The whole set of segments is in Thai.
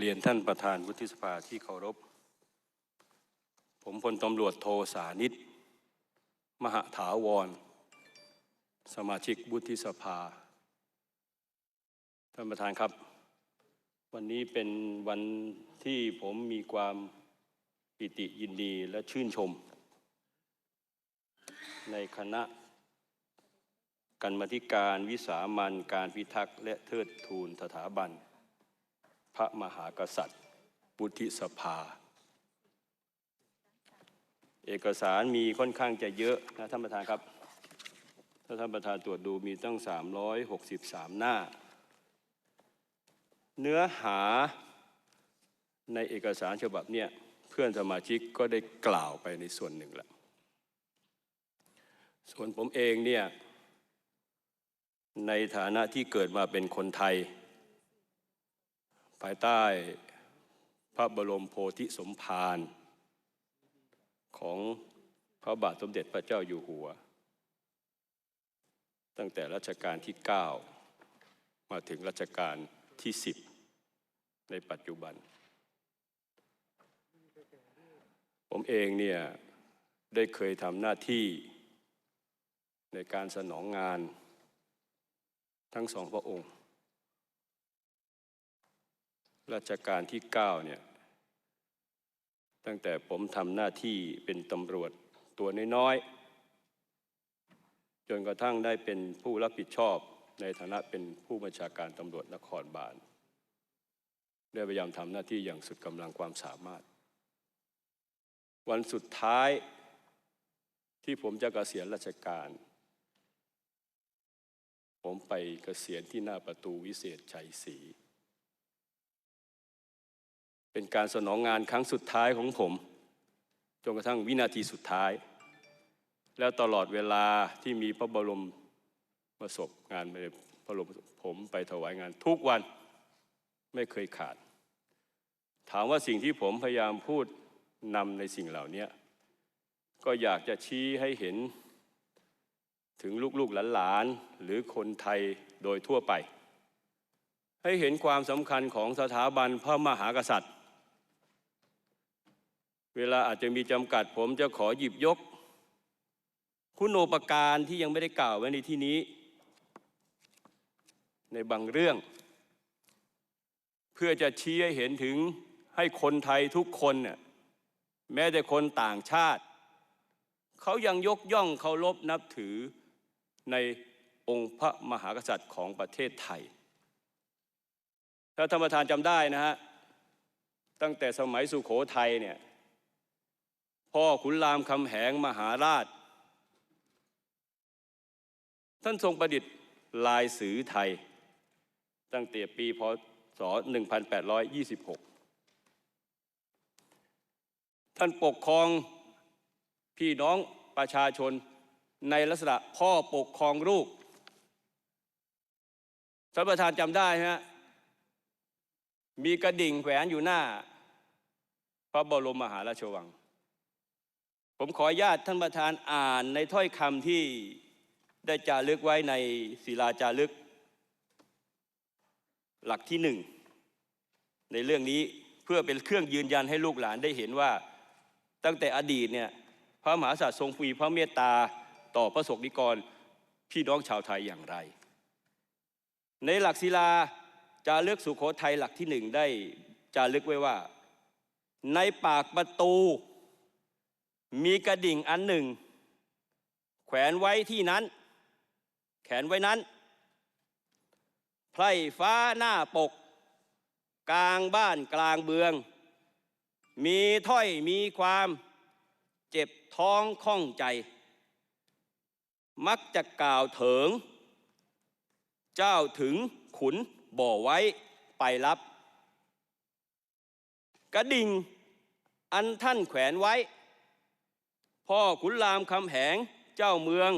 เรียนท่านประธานวุฒิสภาที่เคารพ ผมพลตำรวจโทสานิต มหาถาวร สมาชิกวุฒิสภา ท่านประธานครับ วันนี้เป็นวันที่ผมมีความปิติยินดีและชื่นชม ในคณะกรรมาธิการวิสามันการพิทักษ์และเทิดทูนสถาบัน พระมหากษัตริย์วุฒิสภา เอกสารมีค่อนข้างจะเยอะนะท่านประธานครับ ถ้าท่านประธานตรวจดูมีตั้ง 363 หน้า เนื้อหาในเอกสารฉบับเนี้ยเพื่อนสมาชิกก็ได้กล่าวไปในส่วนหนึ่งแล้ว ส่วนผมเองเนี่ยในฐานะที่เกิดมาเป็นคนไทย ภายใต้พระบรมโพธิสมภารของพระบาทสมเด็จพระเจ้าอยู่หัว ตั้งแต่รัชกาลที่ 9 มาถึงรัชกาลที่ 10 ในปัจจุบัน ผมเองเนี่ยได้เคยทำหน้าที่ในการสนองงานทั้งสองพระองค์ รัชกาลที่9เนี่ยตั้งแต่ผมทำหน้าที่เป็นตำรวจตัวน้อยๆจนกระทั่งได้เป็นผู้รับผิดชอบในฐานะเป็นผู้บัญชาการตำรวจนครบาลได้พยายามทำหน้าที่อย่างสุดกำลังความสามารถ วันสุดท้ายที่ผมจะเกษียณราชการ ผมไปเกษียณที่หน้าประตูวิเศษชัยศรี เป็นการสนองงานครั้งสุดท้ายของผม จนกระทั่งวินาทีสุดท้าย แล้วตลอดเวลาที่มีพระบรมประสบงานไม่ได้พระบรมผมไปถวายงานทุกวันไม่เคยขาด ถามว่าสิ่งที่ผมพยายามพูดนำในสิ่งเหล่านี้ก็อยากจะชี้ให้เห็นถึงลูกๆหลานๆหรือคนไทยโดยทั่วไป ให้เห็นความสำคัญของสถาบันพระมหากษัตริย์ เวลาอาจจะมีจำกัดผมจะขอหยิบยก คุณโอปการที่ยังไม่ได้กล่าวไว้ในที่นี้ ในบางเรื่อง เพื่อจะชี้ให้เห็นถึงให้คนไทยทุกคนเนี่ยแม้แต่คนต่างชาติ เขายังยกย่องเคารพนับถือในองค์พระมหากษัตริย์ของประเทศไทย ถ้าธรรมทานจำได้นะฮะ ตั้งแต่สมัยสุขโขทัยเนี่ย พ่อขุนรามคำแหงมหาราช ท่านทรงประดิษฐ์ลายสือไทย ตั้งแต่ปีพศ 1826 ท่านปกครองพี่น้องประชาชนในลักษณะพ่อปกครองลูกท่านประธานจำได้ฮะมีกระดิ่งแขวนอยู่หน้า พระบรมมหาราชวัง ผมขออนุญาตท่านประธานอ่านในถ้อยคำที่ได้จารึกไว้ในศิลาจารึก หลักที่หนึ่งในเรื่องนี้เพื่อเป็นเครื่องยืนยันให้ลูกหลานได้เห็นว่า ตั้งแต่อดีตเนี่ยพระมหากษัตริย์ทรงมีพระเมตตาต่อพระสงฆ์นิกรพี่น้องชาวไทยอย่างไร ในหลักศิลาจารึกสุโขทัยหลักที่หนึ่งได้จารึกไว้ว่า ในปากประตู มีกระดิ่งอันหนึ่ง แขวนไว้ที่นั้น แขนไว้นั้น ไพร่ฟ้าหน้าปก กลางบ้านกลางเบือง มีถ้อยมีความเจ็บท้องข้องใจ มักจะกล่าวเถิง เจ้าถึงขุนบ่อไว้ไปรับ กระดิ่งอันท่านแขวนไว้ พ่อขุนรามคำแหงเจ้าเมือง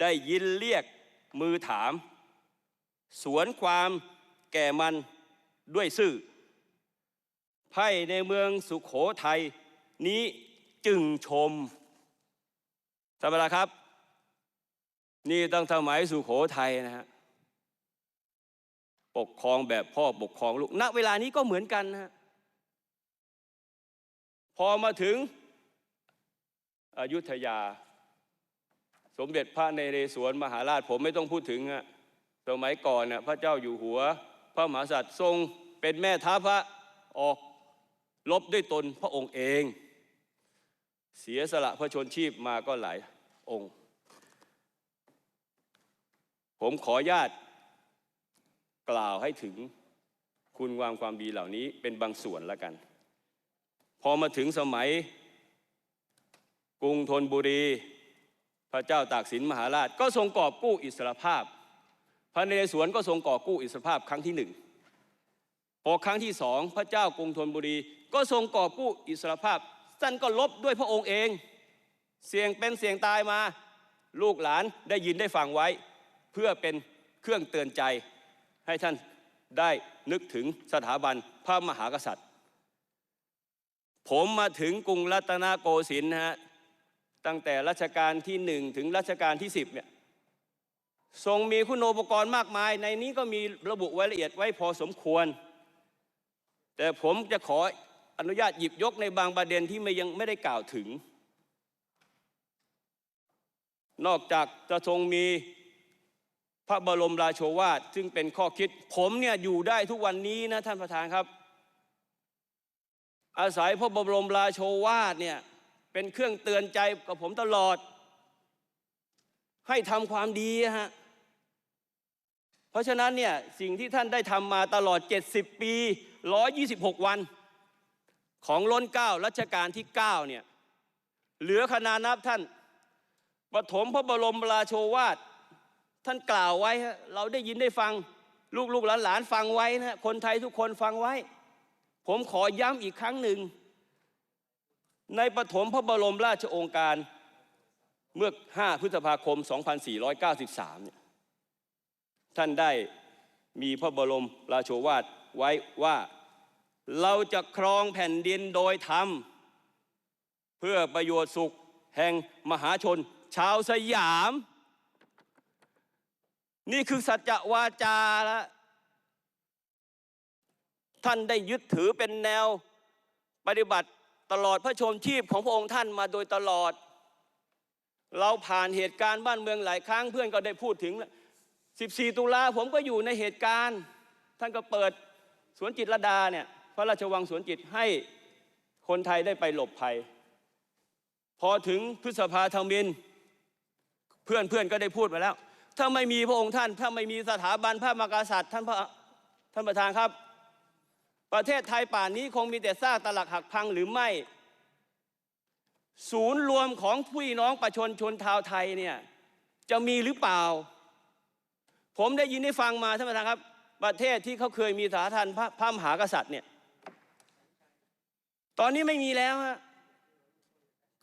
ได้ยินเรียกมือถาม สวนความแก่มันด้วยซื่อไพ่ในเมืองสุขโขทัยนี้จึงชมธรรมดาครับ นี่ตั้งสมัยสุขโขทัยนะฮะปกครองแบบพ่อปกครองลูกณเวลานี้ก็เหมือนกันนะฮะพอมาถึง อยุธยา สมเด็จพระนเรศวรมหาราชผมไม่ต้องพูดถึงอะสมัยก่อนน่ะพระเจ้าอยู่หัว พระมหากษัตริย์ทรงเป็นแม่ทัพพระออกรบด้วยตนพระองค์เอง เสียสละพระชนชีพมาก็หลายองค์ ผมขอญาตกล่าวให้ถึงคุณงามความดีเหล่านี้เป็นบางส่วนแล้วกัน พอมาถึงสมัย กรุงธนบุรี พระเจ้าตากสินมหาราช ก็ทรงกอบกู้อิสรภาพ พระนเรศวรก็ทรงกอบกู้อิสรภาพครั้งที่หนึ่งพอครั้งที่สองพระเจ้ากรุงธนบุรี ก็ทรงกอบกู้อิสรภาพท่านก็ลบด้วยพระองค์เอง เสี่ยงเป็นเสี่ยงตายมา ลูกหลานได้ยินได้ฟังไว้ เพื่อเป็นเครื่องเตือนใจ ให้ท่านได้นึกถึงสถาบันพระมหากษัตริย์ ผมมาถึงกรุงรัตนโกสินทร์นะฮะ ตั้งแต่รัชกาลที่หนึ่งถึงรัชกาลที่สิบเนี่ยทรงมีคุณโปกรณ์มากมาย ในนี้ก็มีระบุไว้ละเอียดไว้พอสมควร แต่ผมจะขออนุญาตหยิบยกในบางประเด็นที่ไม่ยังไม่ได้กล่าวถึง นอกจากจะทรงมีพระบรมราโชวาทซึ่งเป็นข้อคิด ผมเนี่ยอยู่ได้ทุกวันนี้นะท่านประธานครับ อาศัยพระบรมราโชวาทเนี่ย เป็นเครื่องเตือนใจกับผมตลอด ให้ทำความดีฮะเพราะฉะนั้นเนี่ยสิ่งที่ท่านได้ทำมาตลอด 70 ปี 126 วัน ของล้นเก้ารัชกาลที่ 9 เนี่ย เหลือขนานับท่านปฐมพระบรมราโชวาท ท่านกล่าวไว้ เราได้ยินได้ฟัง ลูกๆหลานๆฟังไว้นะคนไทยทุกคนฟังไว้ ผมขอย้ำอีกครั้งหนึ่ง ในปฐมพระบรมราชโองการเมื่อ 5 พฤษภาคม 2493เนี่ยท่านได้มีพระบรมราโชวาทไว้ว่าเราจะครองแผ่นดินโดยธรรม เพื่อประโยชน์สุขแห่งมหาชน ชาวสยาม นี่คือสัจวาจาล้วท่านได้ยึดถือเป็นแนวปฏิบัติ ตลอดพระชนชีพของพระองค์ท่านมาโดยตลอด เราผ่านเหตุการณ์บ้านเมืองหลายครั้งเพื่อนก็ได้พูดถึง 14 ตุลาผมก็อยู่ในเหตุการณ์ ท่านก็เปิดสวนจิตรดาเนี่ยพระราชวังสวนจิตให้คนไทยได้ไปหลบภัย พอถึงพฤษภาธมินเพื่อนเพื่อนก็ได้พูดมาแล้ว ถ้าไม่มีพระองค์ท่าน ถ้าไม่มีสถาบันพระมหากษัตริย์ท่านพระท่านประธานครับ ประเทศไทยป่านนี้คงมีแต่ซากตลักหักพังหรือไม่ ศูนย์รวมของพี่น้องประชาชนชาวไทยเนี่ยจะมีหรือเปล่า ผมได้ยินได้ฟังมาท่านประธานครับ ประเทศที่เขาเคยมีสถาบันพระพระมหากษัตริย์เนี่ยตอนนี้ไม่มีแล้วฮะ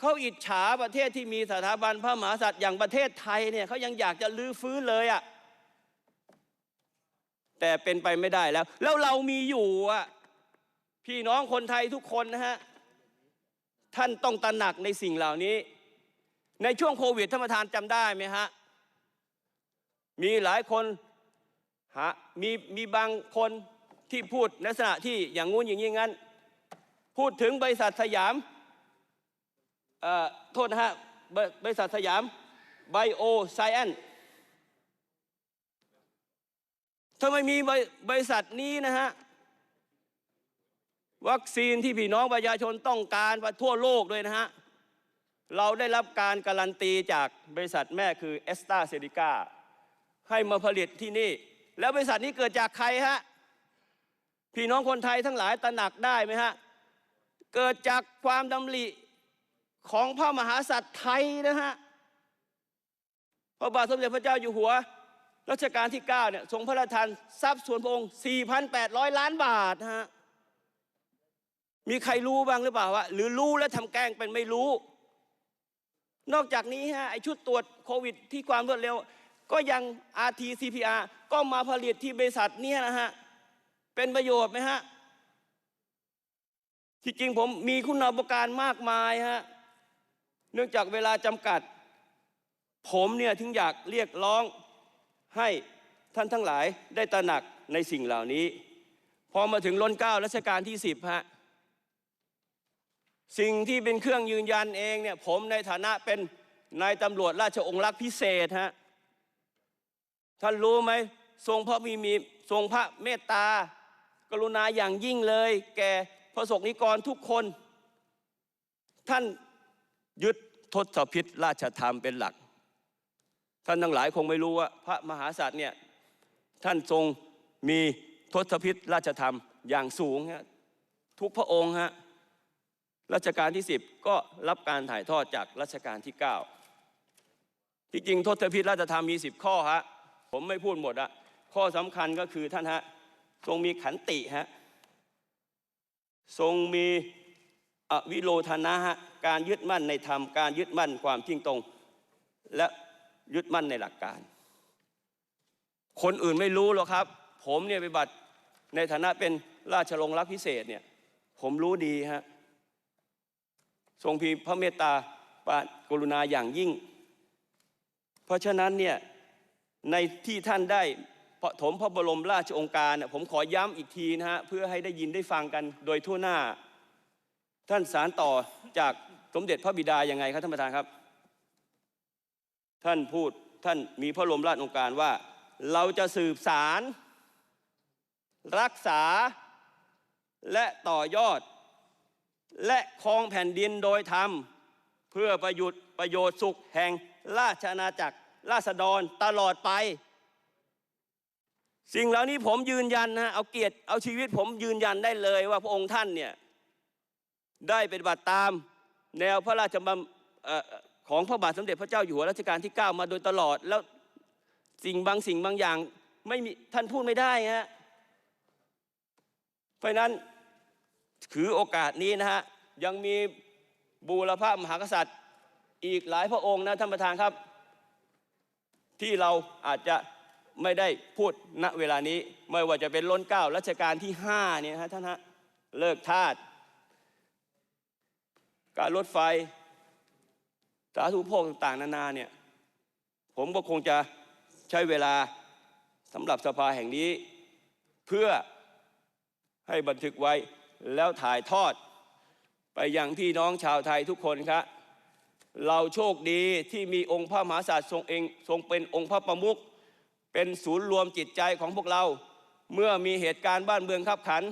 เขาอิจฉาประเทศที่มีสถาบันพระมหากษัตริย์อย่างประเทศไทยเนี่ยเขายังอยากจะลื้อฟื้นเลยอะ่ะแต่เป็นไปไม่ได้แล้ว แล้วเรามีอยู่อะ พี่น้องคนไทยทุกคนนะฮะ ท่านต้องตระหนักในสิ่งเหล่านี้ ในช่วงโควิดท่านประธานจำได้ไหมฮะ มีหลายคนหามีมีบางคนที่พูดลักษณะที่อย่างงู้นอย่างนี้งั้น พูดถึงบริษัทสยามเอ่อโทษนะฮะบริบริษัทสยามไบโอไซแอนทำไมมีบบริษัทนี้นะฮะ วัคซีนที่พี่น้องประชาชนต้องการไปทั่วโลกเลยนะฮะ เราได้รับการการันตีจากบริษัทแม่คือเอสตาเซริก้าให้มาผลิตที่นี่ แล้วบริษัทนี้เกิดจากใครฮะ พี่น้องคนไทยทั้งหลายตระหนักได้ไหมฮะ เกิดจากความดำริของพระมหากษัตริย์ไทยนะฮะ พระบาทสมเด็จพระเจ้าอยู่หัวรัชกาลที่ 9 เนี่ยทรงพระราชทานทรัพย์ส่วนพระองค์ 4,800 ล้านบาทนะฮะ มีใครรู้บ้างหรือเปล่าวะหรือรู้แล้วทำแกล้งเป็นไม่รู้ นอกจากนี้ฮะไอชุดตรวจโควิด ที่ความรวดเร็ว ก็ยัง RT-CPR ก็มาผลิตที่บริษัทเนี่ยนะฮะเป็นประโยชน์ไหมฮะที่จริงผมมีคุณอุปการมากมายฮะเนื่องจากเวลาจำกัด ผมเนี่ยถึงอยากเรียกร้องให้ท่านทั้งหลายได้ตระหนักในสิ่งเหล่านี้ พอมาถึงล้นเก้ารัชกาลที่สิบฮะ สิ่งที่เป็นเครื่องยืนยันเองเนี่ยผมในฐานะเป็นนายตำรวจราชองครักษ์พิเศษฮะท่านรู้ไหมทรงพระมีมีทรงพระเมตตา กรุณาอย่างยิ่งเลย แก่พระสงฆ์นิกรทุกคน ท่านยึดทศพิษราชธรรมเป็นหลัก ท่านทั้งหลายคงไม่รู้ว่า พระมหากษัตร์เนี่ยท่านทรงมีทศพิษราชธรรมอย่างสูงฮะทุกพระองค์ฮะ รัชกาลที่ 10 ก็รับการถ่ายทอดจากรัชกาลที่ 9 ที่จริงทศพิษราชธรรมมี 10 ข้อฮะผมไม่พูดหมดอะข้อสำคัญก็คือท่านฮะทรงมีขันติฮะทรงมีอวิโลธนะฮะการยึดมั่นในธรรมการยึดมั่นความทิ้งตรง และยึดมั่นในหลักการ คนอื่นไม่รู้หรอกครับ ผมเนี่ยไปบัตรในฐานะเป็นราชลงรักพิเศษเนี่ยผมรู้ดีฮะ ทรงพีพระเมตตาปากรุณาอย่างยิ่ง เพราะฉะนั้นเนี่ยในที่ท่านได้ปฐมพระบรมราชองค์การ ผมขอย้ำอีกทีนะฮะเพื่อให้ได้ยินได้ฟังกันโดยทั่วหน้า ท่านสารต่อจากสมเด็จพระบิดายังไงครับท่านประธานครับ ท่านพูดท่านมีพระบรมราชองค์การว่า เราจะสืบสาร รักษาและต่อยอด และครองแผ่นดินโดยธรรม เพื่อประโยชน์ประโยชน์สุขแห่งราชอาณาจักรราษฎรตลอดไป สิ่งเหล่านี้ผมยืนยันนะเอาเกียรติเอาชีวิตผมยืนยันได้เลยว่าพระองค์ท่านเนี่ยได้ปฏิบัติตามแนวพระราชบัญของพระบาทสมเด็จพระเจ้าอยู่หัวรัชกาลที่ 9 มาโดยตลอด แล้วสิ่งบางสิ่งบางอย่างไม่มีท่านพูดไม่ได้ฮะเพราะนั้น ถือโอกาสนี้นะฮะยังมีบูรพามหากษัตริย์อีกหลายพระองค์นะท่านประธานครับ ที่เราอาจจะไม่ได้พูดณเวลานี้ไม่ว่าจะเป็นล้นเก้ารัชกาลที่ห้าเนี่ยนะฮะท่านฮะเลิกทาสการรถไฟสาธุโภคต่างๆ นานาเนี่ยผมก็คงจะใช้เวลาสำหรับสภาแห่งนี้ เพื่อให้บันทึกไว้ แล้วถ่ายทอด ไปยังพี่น้องชาวไทยทุกคนครับเราโชคดีที่มีองค์พระมหากษัตริย์ทรงเองทรงเป็นองค์พระประมุขเป็นศูนย์รวมจิตใจของพวกเรา เมื่อมีเหตุการณ์บ้านเมืองขับขัน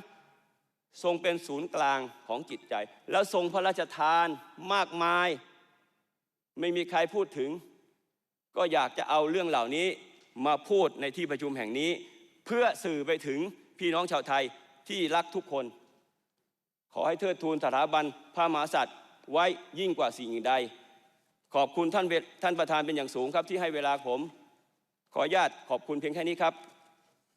ทรงเป็นศูนย์กลางของจิตใจ แล้วทรงพระราชทานมากมาย ไม่มีใครพูดถึง ก็อยากจะเอาเรื่องเหล่านี้มาพูดในที่ประชุมแห่งนี้ เพื่อสื่อไปถึงพี่น้องชาวไทยที่รักทุกคน ขอให้เทิดทูนสถาบันพระมหากษัตริย์ไว้ยิ่งกว่าสิ่งอื่นใด ขอบคุณท่านเวท่านประธานเป็นอย่างสูงครับที่ให้เวลาผม ขออนุญาตขอบคุณเพียงแค่นี้ครับ